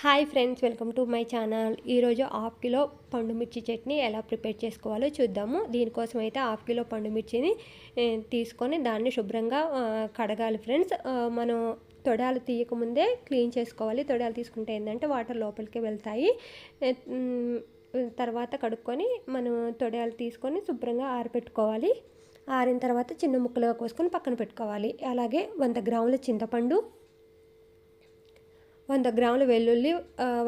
Hi friends welcome to my channel. ఈరోజు half kilo పండు మిర్చి చట్నీ ఎలా ప్రిపేర్ చేసుకోవాలో చూద్దాము. దీనికోసం అయితే హాఫ్ కిలో పండుమిర్చిని తీసుకొని దాన్ని శుభ్రంగా కడగాలి ఫ్రెండ్స్. మనం తొడాలు తీయకముందే క్లీన్ చేసుకోవాలి. తొడాలు తీసుకుంటే ఏంటంటే వాటర్ లోపలికి వెళ్తాయి. తర్వాత కడుక్కొని మనం తొడాలు తీసుకొని శుభ్రంగా ఆరబెట్టుకోవాలి ఆరిన తర్వాత చిన్న ముక్కలుగా కోసుకొని పక్కన పెట్టుకోవాలి. అలాగే వంద గ్రాముల చింతపండు వంద గ్రాముల వెల్లుల్లి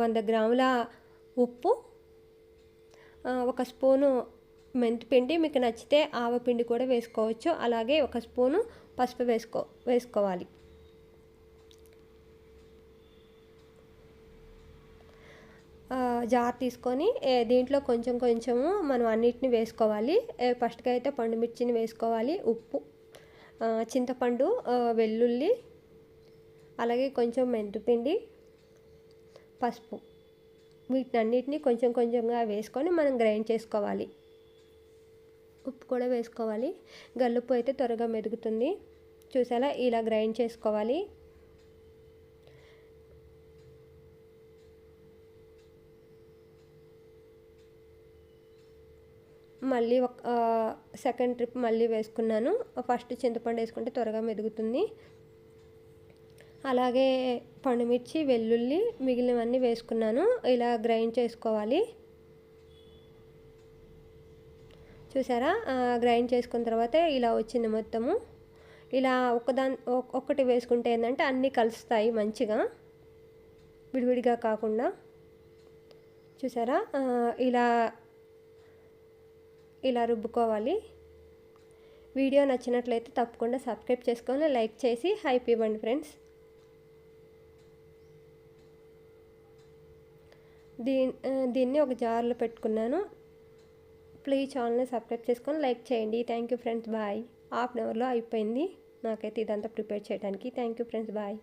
వంద గ్రాముల ఉప్పు ఒక స్పూను మెంతిపిండి మీకు నచ్చితే ఆవపిండి కూడా వేసుకోవచ్చు. అలాగే ఒక స్పూను పసుపు వేసుకో వేసుకోవాలి. జార్ తీసుకొని దీంట్లో కొంచెం కొంచెము మనం అన్నిటిని వేసుకోవాలి. ఫస్ట్గా అయితే పండు మిర్చిని వేసుకోవాలి ఉప్పు చింతపండు వెల్లుల్లి అలాగే కొంచెం మెంతిపిండి పసుపు. వీటన్నిటిని కొంచెం కొంచెంగా వేసుకొని మనం గ్రైండ్ చేసుకోవాలి. ఉప్పు కూడా వేసుకోవాలి. గల్లుప్పు అయితే త్వరగా మెదుగుతుంది. చూసారా? ఇలా గ్రైండ్ చేసుకోవాలి. మళ్ళీ ఒక సెకండ్ ట్రిప్ మళ్ళీ వేసుకున్నాను. ఫస్ట్ చింతపండు వేసుకుంటే త్వరగా మెదుగుతుంది. అలాగే పండుమిర్చి వెల్లుల్లి మిగిలినవన్నీ వేసుకున్నాను. ఇలా గ్రైండ్ చేసుకోవాలి. చూసారా? గ్రైండ్ చేసుకున్న తర్వాత ఇలా వచ్చింది మొత్తము. ఇలా ఒకదాని ఒక్కటి వేసుకుంటే ఏంటంటే అన్నీ కలుస్తాయి మంచిగా. విడివిడిగా కాకుండా. చూసారా? ఇలా ఇలా రుబ్బుకోవాలి. వీడియో నచ్చినట్లయితే తప్పకుండా సబ్స్క్రైబ్ చేసుకొని లైక్ చేసి హైప్ ఇవ్వండి ఫ్రెండ్స్. దీ దీన్ని ఒక జార్లో పెట్టుకున్నాను. ప్లీజ్ ఛానల్ని సబ్స్క్రైబ్ చేసుకొని లైక్ చేయండి. Thank you friends. Bye. Half an అవర్లో అయిపోయింది. నాకైతే ఇదంతా ప్రిపేర్ చేయడానికి. Thank you friends. బాయ్.